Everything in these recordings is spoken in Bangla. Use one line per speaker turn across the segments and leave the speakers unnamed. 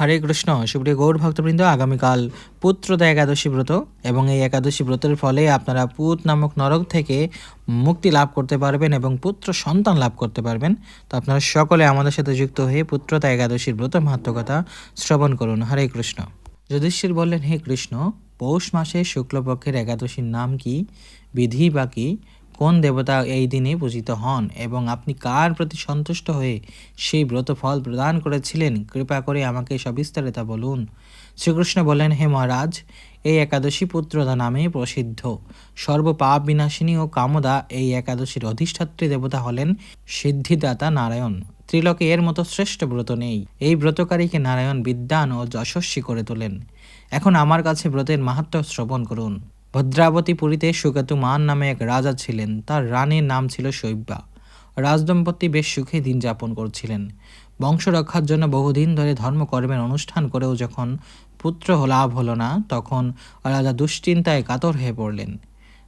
হরে কৃষ্ণ। সুপ্রিয় গৌর ভক্তবৃন্দ, আগামীকাল পুত্রদা একাদশী ব্রত এবং এই একাদশী ব্রতের ফলে আপনারা পুত নামক নরক থেকে মুক্তি লাভ করতে পারবেন এবং পুত্র সন্তান লাভ করতে পারবেন। তো আপনারা সকলে আমাদের সাথে যুক্ত হয়ে পুত্রদা একাদশীর ব্রত মাহাত্মকতা শ্রবণ করুন। হরে কৃষ্ণ। যুধিষ্ঠির বললেন, হে কৃষ্ণ, পৌষ মাসে শুক্লপক্ষের একাদশীর নাম কি? বিধি বা কি? কোন দেবতা এই দিনে পূজিত হন এবং আপনি কার প্রতি সন্তুষ্ট হয়ে সেই ব্রত ফল প্রদান করেছিলেন? কৃপা করে আমাকে সবিস্তারে তা বলুন। শ্রীকৃষ্ণ বলেন হে মহারাজ, এই একাদশী পুত্রদা নামে প্রসিদ্ধ। সর্বপাপ বিনাশিনী ও কামদা এই একাদশীর অধিষ্ঠাত্রী দেবতা হলেন সিদ্ধিদাতা নারায়ণ। ত্রিলোকে এর মতো শ্রেষ্ঠ ব্রত নেই। এই ব্রতকারীকে নারায়ণ বিদ্যান ও যশস্বী করে তোলেন। এখন আমার কাছে ব্রতের মাহাত্ম্য শ্রবণ করুন। ভদ্রাবতী পুরীতে সুকেতু মান নামে এক রাজা ছিলেন। তার রানীর নাম ছিল শৈব্যা। রাজদম্পতি বেশ সুখে দিন যাপন করছিলেন। বংশ রক্ষার জন্য বহুদিন ধরে ধর্মকর্মের অনুষ্ঠান করেও যখন পুত্র লাভ হলো না, তখন রাজা দুশ্চিন্তায় কাতর হয়ে পড়লেন।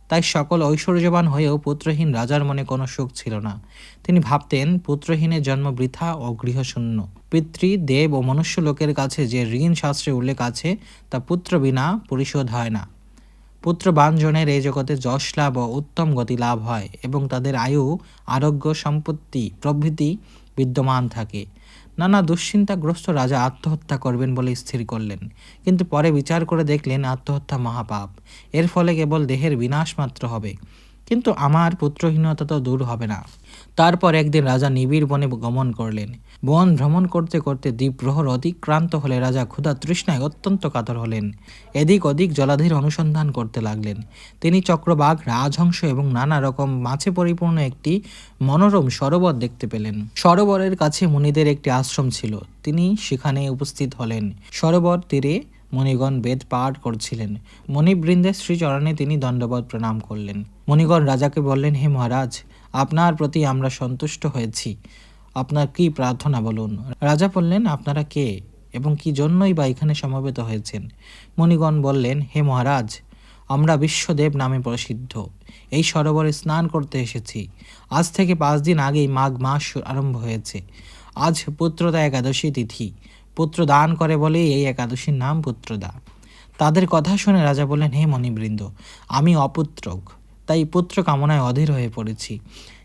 তাই সকল ঐশ্বর্যবান হয়েও পুত্রহীন রাজার মনে কোনো সুখ ছিল না। তিনি ভাবতেন, পুত্রহীনের জন্ম বৃথা ও গৃহশূন্য। পিতৃ, দেব ও মনুষ্য লোকের কাছে যে ঋণ শাস্ত্রে উল্লেখ আছে, তা পুত্র বিনা পরিশোধ হয় না। পুত্রবাঞ্জনের এই জগতে যশ লাভ ও উত্তম গতি লাভ হয় এবং তাদের আয়ু, আরোগ্য, সম্পত্তি, প্রভৃতি বিদ্যমান থাকে। নানা দুশ্চিন্তাগ্রস্ত রাজা আত্মহত্যা করবেন বলে স্থির করলেন। কিন্তু পরে বিচার করে দেখলেন আত্মহত্যা মহাপাপ। এর ফলে কেবল দেহের বিনাশ মাত্র হবে। কিন্তু আমার পুত্রহীনতা তো দূর হবে না। তারপর একদিন রাজা নিবিড় বনে গমন করলেন। বন ভ্রমণ করতে করতে দ্বীপ্রহর অতিক্রান্ত হলে রাজা ক্ষুধা তৃষ্ণায় অত্যন্ত কাতর হলেন। এদিক ওদিক জলাধির অনুসন্ধান করতে লাগলেন। তিনি চক্রবাঘ, রাজহংস এবং নানা রকম মাছে পরিপূর্ণ একটি মনোরম সরোবর দেখতে পেলেন। সরোবরের কাছে মুনিদের একটি আশ্রম ছিল। তিনি সেখানে উপস্থিত হলেন। সরোবর তীরে মণিগণ বেদ পাঠ করছিলেন। মণিবৃন্দের শ্রীচরণে তিনি দণ্ডবত প্রণাম করলেন। মণিগণ রাজাকে বললেন, হে মহারাজ, আপনার প্রতি আমরা সন্তুষ্ট হয়েছি। আপনার কি প্রার্থনা বলুন? রাজা বললেন, আপনারা কে এবং কি জন্যই বা এখানে সমবেত হয়েছেন? মণিগণ বললেন, হে মহারাজ, আমরা বিশ্বদেব নামে প্রসিদ্ধ। এই সরোবরে স্নান করতে এসেছি। আজ থেকে পাঁচ দিন আগেই মাঘ মাস আরম্ভ হয়েছে। আজ পুত্রদা একাদশী তিথি। পুত্র দান করে বলেই এই একাদশীর নাম পুত্রদা। তাদের কথা শুনে রাজা বললেন, হে মণিবৃন্দ, আমি অপুত্রক। তাই পুত্র কামনায় অধীর হয়ে পড়েছি।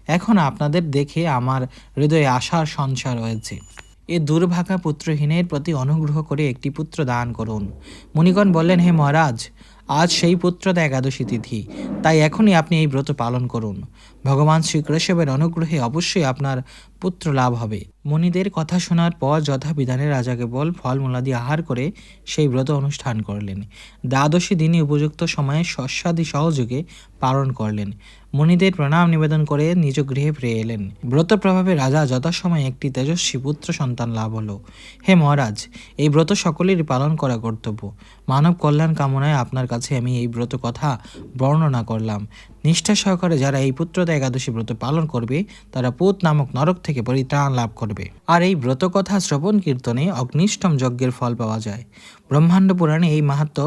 এখন আপনাদের দেখে আমার হৃদয়ে আশার সঞ্চার হয়েছে। এ দুর্ভাগা পুত্রহীনের প্রতি অনুগ্রহ করে একটি পুত্র দান করুন। মুনিগণ বললেন, হে মহারাজ আজ সেই পুত্রদা একাদশী তিথি। তাই এখনই আপনি এই ব্রত পালন করুন। ভগবান শ্রীকৃষ্ণের অনুগ্রহে অবশ্যই আপনার পুত্র লাভ হবে। মুনিদের কথা শোনার পর যথাবিধানে রাজা কেবল ফলমূলাদি আহার করে সেই ব্রত অনুষ্ঠান করলেন। দ্বাদশী দিনে উপযুক্ত সময়ে শস্যাদি সহযোগে পালন করলেন। মুনিদের প্রণাম নিবেদন করে নিজ গৃহে ফিরে এলেন। ব্রত প্রভাবে রাজা যথাসময়ে একটি তেজস্বী পুত্র সন্তান লাভ হলো। হে মহারাজ, এই ব্রত সকলেরই পালন করা কর্তব্য। মানব কল্যাণ কামনায় আপনার কাছে আমি এই ব্রত কথা বর্ণনা করলাম। নিষ্ঠা সহকারে যারা এই পুত্রদা একাদশী ব্রত পালন করবে, তারা পুত নামক নরক থেকে পরিত্রাণ লাভ করবে। আর এই ব্রত কথা শ্রবণ কীর্তনে অগ্নিষ্টম যজ্ঞের ফল পাওয়া যায়। ব্রহ্মাণ্ড পুরাণে এই মাহাত্ম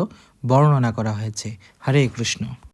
বর্ণনা করা হয়েছে। হরে কৃষ্ণ।